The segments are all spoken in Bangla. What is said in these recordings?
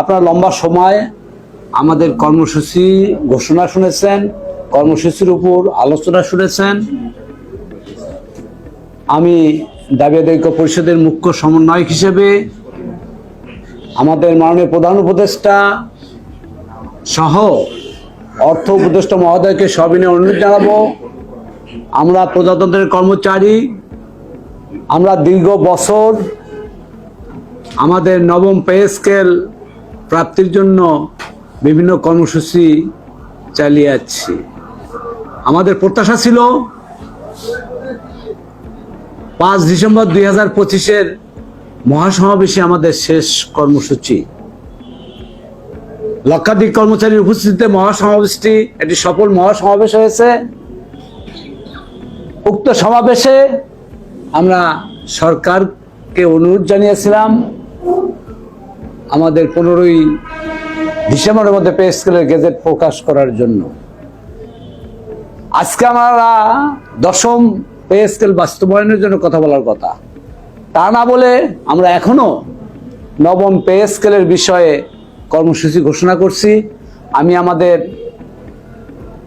আপনারা লম্বা সময় আমাদের কর্মসূচি ঘোষণা শুনেছেন, কর্মসূচির উপর আলোচনা শুনেছেন। আমি দাবি আদায় ঐক্য পরিষদের মুখ্য সমন্বয়ক হিসেবে আমাদের মাননীয় প্রধান উপদেষ্টা সহ অর্থ উপদেষ্টা মহোদয়কে সবিনে অনুরোধ জানাব। আমরা প্রজাতন্ত্রের কর্মচারী, আমরা দীর্ঘ বছর আমাদের নবম পে স্কেল প্রাপ্তির জন্য বিভিন্ন কর্মসূচি চালিয়ে যাচ্ছি। আমাদের প্রত্যাশা ছিল পাঁচ ডিসেম্বর দুই হাজার পঁচিশের মহাসমাবেশে আমাদের শেষ কর্মসূচি। লক্ষাধিক কর্মচারীর উপস্থিতিতে মহাসমাবেশটি একটি সফল মহাসমাবেশ হয়েছে। উক্ত সমাবেশে আমরা সরকারকে অনুরোধ জানিয়েছিলাম আমাদের পনেরোই ডিসেম্বরের মধ্যে পে স্কেলের গেজেট প্রকাশ করার জন্য। আজকে আমরা দশম পে স্কেল বাস্তবায়নের জন্য কথা বলার কথা। তা না বলে আমরা এখনও নবম পে স্কেলের বিষয়ে কর্মসূচি ঘোষণা করছি। আমি আমাদের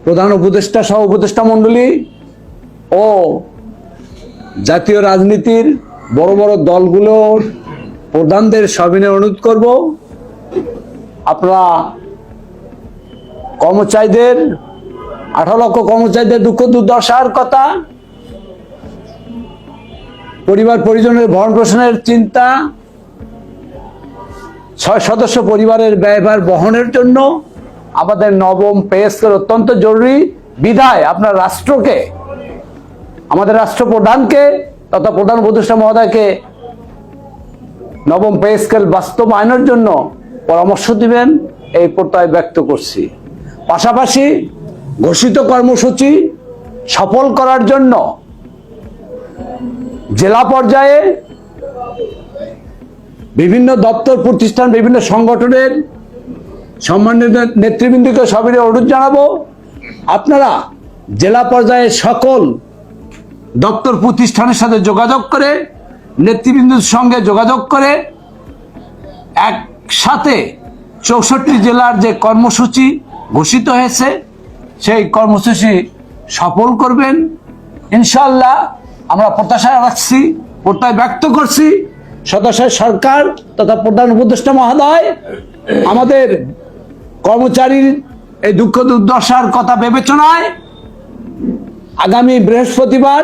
প্রধান উপদেষ্টা, সহ উপদেষ্টা মণ্ডলী ও জাতীয় রাজনীতির বড় বড় দলগুলোর প্রধানদের সবিনয় অনুরোধ করব। আপনারা কর্মচারীদের, আঠারো লক্ষ কর্মচারীদের দুঃখ দুর্দশার কথা, পরিবার পরিজনের ভরণ পোষণের চিন্তা, ছয় সদস্য পরিবারের ব্যয়ভার বহনের জন্য আমাদের নবম পে অত্যন্ত জরুরি। বিধায় আপনার রাষ্ট্রকে, আমাদের রাষ্ট্রপ্রধানকে তথা প্রধান উপদেষ্টা মহোদয়কে নবম পে স্কেল বাস্তবায়নের জন্য পরামর্শ দিবেন, এই প্রত্যয় ব্যক্ত করছি। পাশাপাশি ঘোষিত কর্মসূচি সফল করার জন্য জেলা পর্যায়ে বিভিন্ন দপ্তর, প্রতিষ্ঠান, বিভিন্ন সংগঠনের সম্মানিত নেতৃবৃন্দকে সবিরে অনুরোধ জানাব। আপনারা জেলা পর্যায়ে সকল দপ্তর, প্রতিষ্ঠানের সাথে যোগাযোগ করে নেতৃবৃন্দের সঙ্গে যোগাযোগ করে একসাথে চৌষট্টি জেলার যে কর্মসূচি ঘোষিত হয়েছে, সেই কর্মসূচি সফল করবেন। ইনশাল্লাহ আমরা প্রত্যাশা রাখছি, প্রত্যয় ব্যক্ত করছি। সদস্য সরকার তথা প্রধান উপদেষ্টা মহোদয়, আমাদের কর্মচারীর এই দুঃখ দুর্দশার কথা বিবেচনায় আগামী বৃহস্পতিবার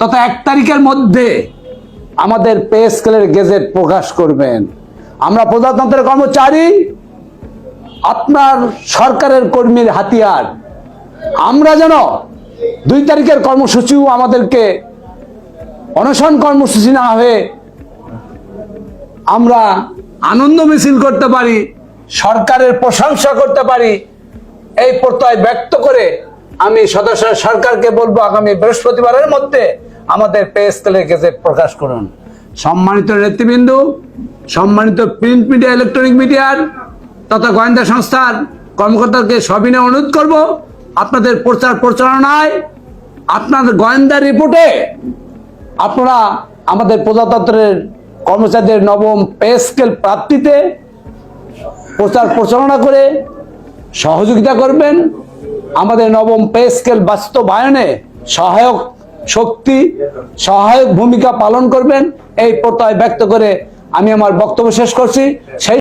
তথা এক তারিখের মধ্যে আমাদের পে স্কেলের গেজেট প্রকাশ করবেন। আমরা প্রজাতন্ত্রের কর্মচারী, আপনার সরকারের কর্মীর হাতিয়ার। আমরা যেন দুই তারিখের কর্মসূচিও আমাদেরকে অনশন কর্মসূচি না হয়ে আমরা আনন্দ মিছিল করতে পারি, সরকারের প্রশংসা করতে পারি, এই প্রত্যয় ব্যক্ত করে আমি সদস্য সরকারকে বলব আগামী বৃহস্পতিবারের মধ্যে আমাদের পে স্কেলের গেজেট প্রকাশ করুন। সম্মানিত নেতৃবৃন্দ, সম্মানিত প্রিন্ট মিডিয়া ইলেকট্রনিক মিডিয়ার তথা গোয়েন্দা সংস্থার কর্মকর্তাকে সবিনয় অনুরোধ করব, আপনাদের প্রচার প্রচারণায় আপনাদের গোয়েন্দা রিপোর্টে আপনারা আমাদের প্রজাতন্ত্রের কর্মচারীদের নবম পে স্কেল প্রাপ্তিতে প্রচার প্রচারণা করে সহযোগিতা করবেন। আমাদের নবম পে স্কেল বাস্তবায়নে সহায়ক শক্তি, সহায়ক ভূমিকা পালন করবেন, এই প্রত্যয় ব্যক্ত করে আমি আমার বক্তব্য শেষ করছি। সেই